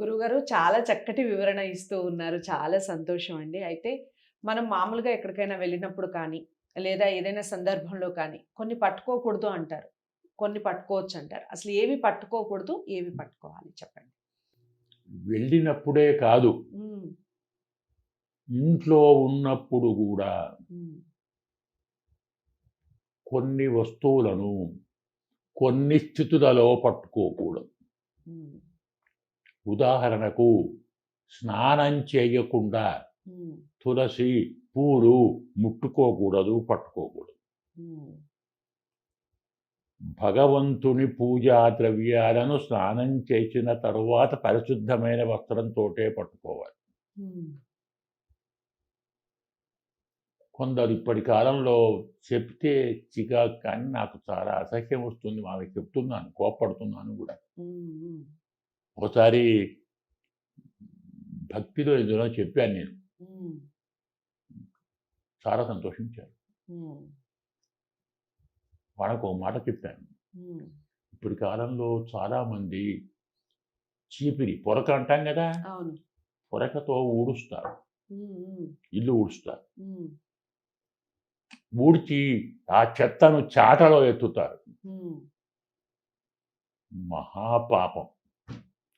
గురుగారు చాలా చక్కటి వివరణ ఇస్తూ ఉన్నారు. చాలా సంతోషం అండి. అయితే మనం మామూలుగా ఎక్కడికైనా వెళ్ళినప్పుడు కానీ లేదా ఏదైనా సందర్భంలో కానీ కొన్ని పట్టుకోకూడదు అంటారు. కొన్ని పట్టుకోవచ్చు అంటారు. అసలు ఏవి పట్టుకోకూడదు ఏవి పట్టుకోవాలి చెప్పండి? వెళ్ళినప్పుడే కాదు. ఇంట్లో ఉన్నప్పుడు కూడా కొన్ని వస్తువులను కొన్ని స్థితులలో పట్టుకోకూడదు. ఉదాహరణకు స్నానం చేయకుండా తులసి పూలు ముట్టుకోకూడదు పట్టుకోకూడదు. భగవంతుని పూజా ద్రవ్యాలను స్నానం చేసిన తరువాత పరిశుద్ధమైన వస్త్రంతోటే పట్టుకోవాలి. కొందరు ఇప్పటి కాలంలో చెప్తే చికాకు కానీ నాకు చాలా అసహ్యం వస్తుంది. వాళ్ళకి చెప్తున్నాను కోప్పడుతున్నాను కూడా. ఒకసారి భక్తిలో ఏదో చెప్పాను నేను. చాలా సంతోషించారు. ఉమ్, వాళ్ళకు ఒక మాట చెప్పాను. ఇప్పటి కాలంలో చాలామంది చీపిరి పొరక అంటాం కదా? పొరకతో ఊడుస్తారు. ఇల్లు ఊడుస్తారు. ఊడ్చి ఆ చెత్తను చాటలో ఎత్తుతారు. మహాపాపం.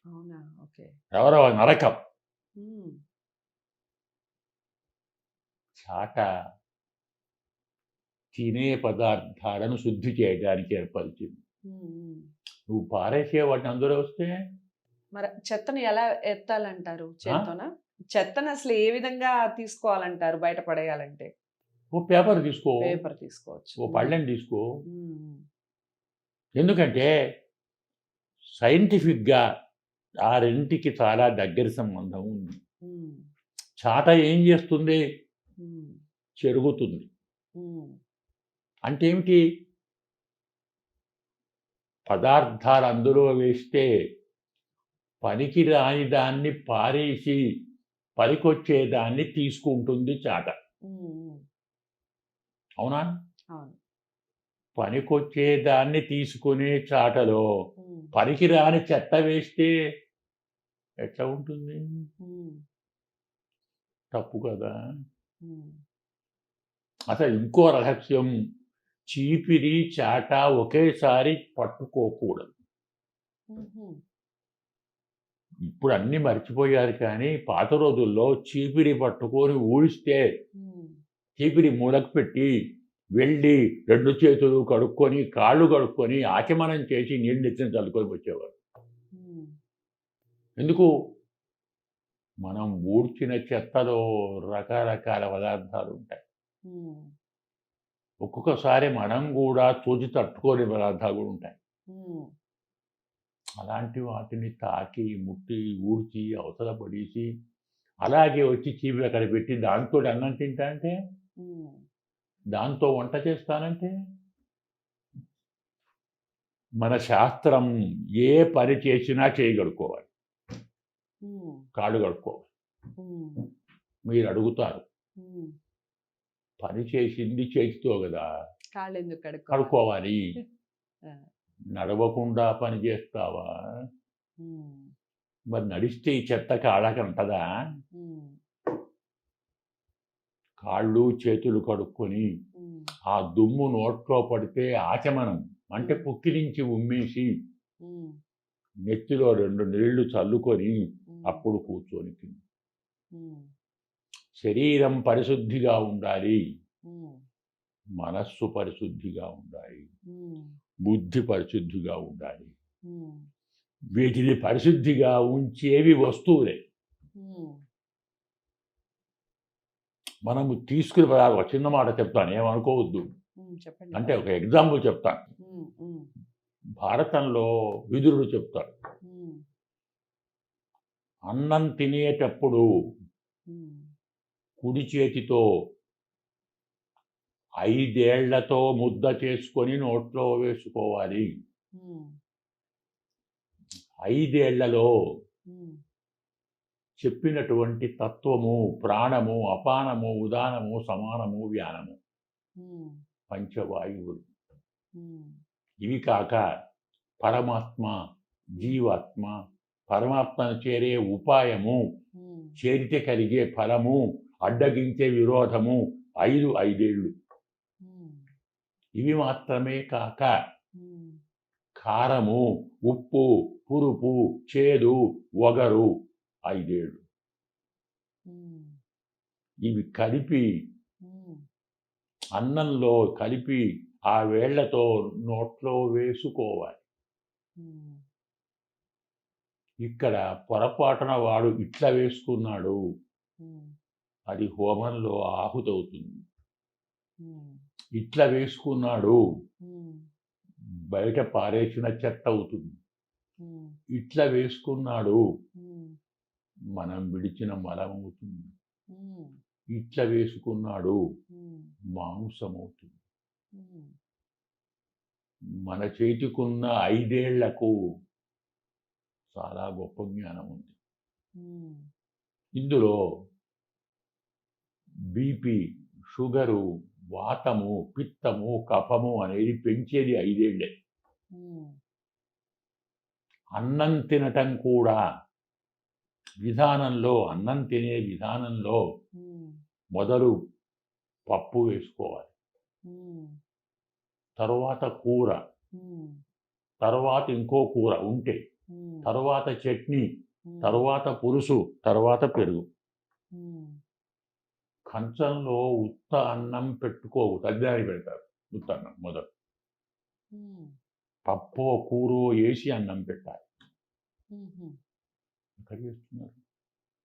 ఎవరవ నరకం. చాట తినే పదార్థాలను శుద్ధి చేయడానికి ఏర్పరిచింది. నువ్వు పారేసే వాటిని అందరూ వస్తే? మరి చెత్తను ఎలా ఎత్తాలంటారు? చేత్తోన? చెత్తను అసలు ఏ విధంగా తీసుకోవాలంటారు బయట పడేయాలంటే? ఓ పేపర్ తీసుకో. పేపర్ తీసుకోవచ్చు. ఓ పళ్ళెం తీసుకో. ఎందుకంటే సైంటిఫిక్గా ఆ రెంటికి చాలా దగ్గర సంబంధం ఉంది. చాట ఏం చేస్తుంది? చెరుగుతుంది. అంటే ఏమిటి? పదార్థాలు అందులో వేస్తే పనికి రాని దాన్ని పారేసి పనికొచ్చే దాన్ని తీసుకుంటుంది చాట. అవునా? అవును. పనికొచ్చే దాన్ని తీసుకునే చాటలో ఉమ్, పనికి రాని చెత్త వేస్తే ఎట్లా ఉంటుంది? తప్పు కదా. అసలు ఇంకో రహస్యం చీపిరి చాట ఒకేసారి పట్టుకోకూడదు. ఇప్పుడు అన్నీ మర్చిపోయారు కానీ పాత రోజుల్లో చీపిరి పట్టుకొని ఊడిస్తే చీపిరి మూలకు పెట్టి వెళ్ళి రెండు చేతులు కడుక్కొని కాళ్ళు కడుక్కొని ఆచమనం చేసి నీళ్ళు నెత్తిన చల్లుకొని వచ్చేవారు. ఎందుకు? మనం ఊడ్చిన చెత్తలో రకరకాల పదార్థాలు ఉంటాయి. ఒక్కొక్కసారి మనం కూడా తోచి తట్టుకోని పదార్థాలు కూడా ఉంటాయి. అలాంటి వాటిని తాకి ముట్టి ఊడ్చి అవసర పడేసి అలాగే వచ్చి చీపురు అక్కడ పెట్టి దాంతో అన్నం తింటా అంటే దాంతో వంట చేస్తానంటే? మన శాస్త్రం ఏ పని చేసినా చేయగడుకోవాలి ఉమ్, కాళ్ళు కడుక్కోవాలి. మీరు అడుగుతారు. పని చేసింది చేతితో కదా. కడుక్కోవాలి? నడవకుండా పని చేస్తావా? మరి నడిస్తే ఈ చెత్త కాళ్ళకంటదా కాళ్ళు చేతులు కడుక్కొని ఆ దుమ్ము నోట్లో పడితే ఆచమనం అంటే పుక్కిరించి ఉమ్మేసి ఉమ్, నెత్తిలో రెండు నీళ్ళు చల్లుకొని అప్పుడు కూర్చొని శరీరం పరిశుద్ధిగా ఉండాలి. మనస్సు పరిశుద్ధిగా ఉండాలి. బుద్ధి పరిశుద్ధిగా ఉండాలి. వీటిని పరిశుద్ధిగా ఉంచేవి వస్తువులే. మనము తీసుకుని ఒక చిన్న మాట చెప్తాను ఏమనుకోవద్దు. అంటే ఒక ఎగ్జాంపుల్ చెప్తాను. భారతంలో విదురుడు చెప్తాడు. అన్నం తినేటప్పుడు కుడి చేతితో ఐదేళ్ళతో ముద్ద చేసుకొని నోట్లో వేసుకోవాలి. ఐదేళ్ళలో చెప్పినటువంటి తత్వము ప్రాణము అపానము ఉదానము సమానము వ్యానము. పంచవాయువులు. ఇవి కాక పరమాత్మ జీవాత్మ పరమాత్మను చేరే ఉపాయము చేరితే కలిగే ఫలము అడ్డగించే విరోధము ఐదు ఐదేళ్ళు. ఇవి మాత్రమే కాక కారము ఉప్పు పురుపు చేదు వగరు ఐదేళ్ళు. ఇవి కలిపి అన్నంలో కలిపి ఆ వేళ్ళతో నోట్లో వేసుకోవాలి. ఇక్కడ పొరపాటున వాడు ఇట్లా వేసుకున్నాడు. అది హోమంలో ఆహుతవుతుంది. ఇట్లా వేసుకున్నాడు. బయట పారేసిన చెత్త అవుతుంది. ఇట్లా వేసుకున్నాడు. మనం విడిచిన మలం అవుతుంది. ఉమ్, ఇట్లా వేసుకున్నాడు ఉమ్, మాంసం అవుతుంది ఉమ్, మన చేతికున్న ఐదేళ్ళకు చాలా గొప్ప జ్ఞానం ఉంది. ఇందులో బీపీ షుగరు వాతము పిత్తము కఫము అనేది పెంచేది ఐదేళ్ళే. అన్నం తినటం కూడా విధానంలో అన్నం తినే విధానంలో మొదలు పప్పు వేసుకోవాలి. తరువాత కూర. తర్వాత ఇంకో కూర ఉంటే తరువాత చట్నీ తరువాత పులుసు తరువాత పెరుగు. కంచంలో ఉత్త అన్నం పెట్టుకోవు తగ్గారి పెడతారు ఉత్త అన్నం మొదలు. పప్పు కూర వేసి అన్నం పెట్టాలి.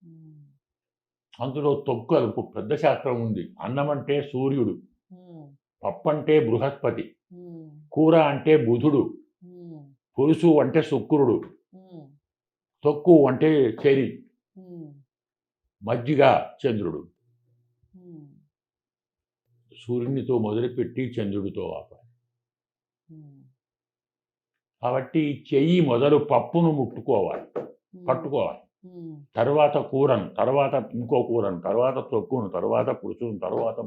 ఉమ్, అందులో తొక్కలు ఒక పెద్ద శాస్త్రం ఉంది. అన్నం అంటే సూర్యుడు ఉమ్, పప్పు అంటే బృహస్పతి కూర అంటే బుధుడు పులుసు అంటే శుక్రుడు తొక్కు అంటే ఉమ్, మజ్జిగ చంద్రుడు. సూర్యునితో మొదలుపెట్టి చంద్రుడితో ఆపాలి. కాబట్టి చెయ్యి మొదలు పప్పును ముట్టుకోవాలి. పట్టుకోవాలి తర్వాత కూరను తర్వాత ఇంకో కూరను తర్వాత తొక్కును తర్వాత పులుసును తర్వాత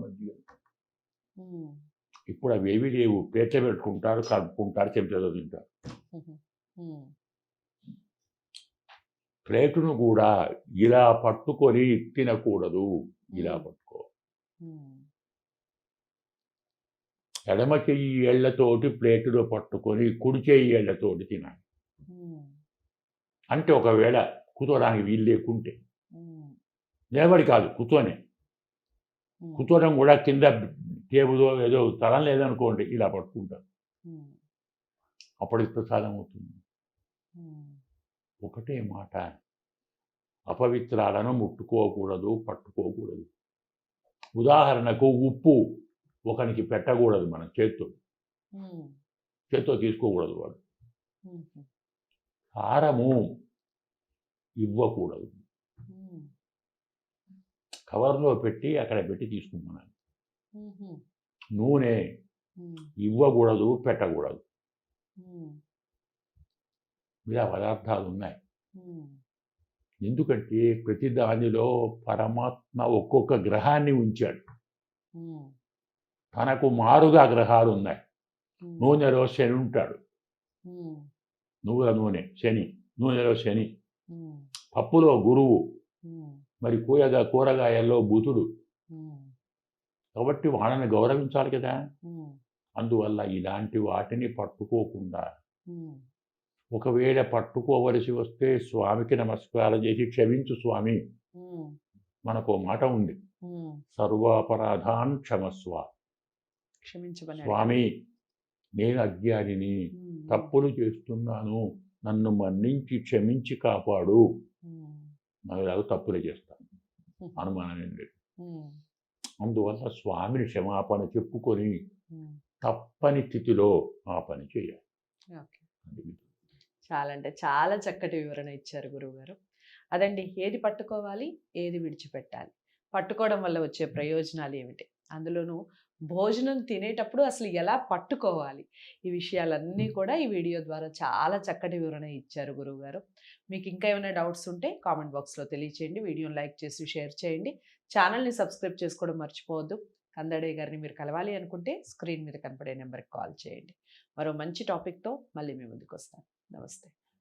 ఉమ్, ఇప్పుడు అవేవి లేవు. పేచ పెట్టుకుంటారు కలుపుకుంటారు చెంచాతో తింటారు. ప్లేటును కూడా ఇలా పట్టుకొని తినకూడదు. ఇలా పట్టుకో. ఎడమ చెయ్యి ఏళ్ళతోటి ప్లేటులో పట్టుకొని కుడి చెయ్యి ఏళ్ళతోటి తినాలి. అంటే ఒకవేళ కూర్చోడానికి వీలు లేకుంటే. నిలబడి కాదు ఉమ్, కూర్చోవడం కూడా కింద టేబుల్ ఏదో తలం లేదనుకోండి ఇలా పట్టుకుంటారు. అప్పటికి ప్రసాదం అవుతుంది. ఒకటే మాట. అపవిత్రాలను ముట్టుకోకూడదు పట్టుకోకూడదు. ఉదాహరణకు ఉప్పు ఒకనికి పెట్టకూడదు మనం చేత్తో. చేత్తో తీసుకోకూడదు వాడు. కారము ఇవ్వకూడదు. కవర్లో పెట్టి అక్కడ పెట్టి తీసుకుంటున్నాను. నూనె ఇవ్వకూడదు పెట్టకూడదు. ఇలా పదార్థాలు ఉన్నాయి. ఎందుకంటే ప్రతి దానిలో పరమాత్మ ఒక్కొక్క గ్రహాన్ని ఉంచాడు. తనకు మారుగా గ్రహాలు ఉన్నాయి. నూనెలో శని ఉంటాడు. నువ్వుల నూనె శని నూనెలో శని. పప్పులో గురువు. మరి కూరగా కూరగాయల్లో బుధుడు. ఉమ్, కాబట్టి వాళ్ళని గౌరవించాలి కదా. అందువల్ల ఇలాంటి వాటిని పట్టుకోకుండా ఒకవేళ పట్టుకోవలసి వస్తే స్వామికి నమస్కారం చేసి క్షమించు స్వామి. మనకు మాట ఉంది. సర్వాపరాధాన్ క్షమస్వ. క్షమించమని స్వామి నేను అజ్ఞానిని. తప్పులు చేస్తున్నాను నన్ను మన్నించి క్షమించి కాపాడు. నాకు తప్పులే చేస్తాను. అనుమానం ఏం లేదు. అందువల్ల స్వామిని క్షమాపణ చెప్పుకొని తప్పని స్థితిలో ఆ పని చేయాలి. చాలా అంటే చాలా చక్కటి వివరణ ఇచ్చారు గురువుగారు. అదండి ఏది పట్టుకోవాలి ఏది విడిచిపెట్టాలి? పట్టుకోవడం వల్ల వచ్చే ప్రయోజనాలు ఏమిటి? అందులోనూ భోజనం తినేటప్పుడు అసలు ఎలా పట్టుకోవాలి? ఈ విషయాలన్నీ కూడా ఈ వీడియో ద్వారా చాలా చక్కటి వివరణ ఇచ్చారు గురువుగారు. మీకు ఇంకా ఏమైనా డౌట్స్ ఉంటే కామెంట్ బాక్స్లో తెలియచేయండి. వీడియోని లైక్ చేసి షేర్ చేయండి. ఛానల్ని సబ్స్క్రైబ్ చేసుకోవడం మర్చిపోవద్దు. కందడే గారిని మీరు కలవాలి అనుకుంటే స్క్రీన్ మీద కనపడే నెంబర్కి కాల్ చేయండి. మరో మంచి టాపిక్తో మళ్ళీ మీ ముందుకు వస్తాను. నమస్తే.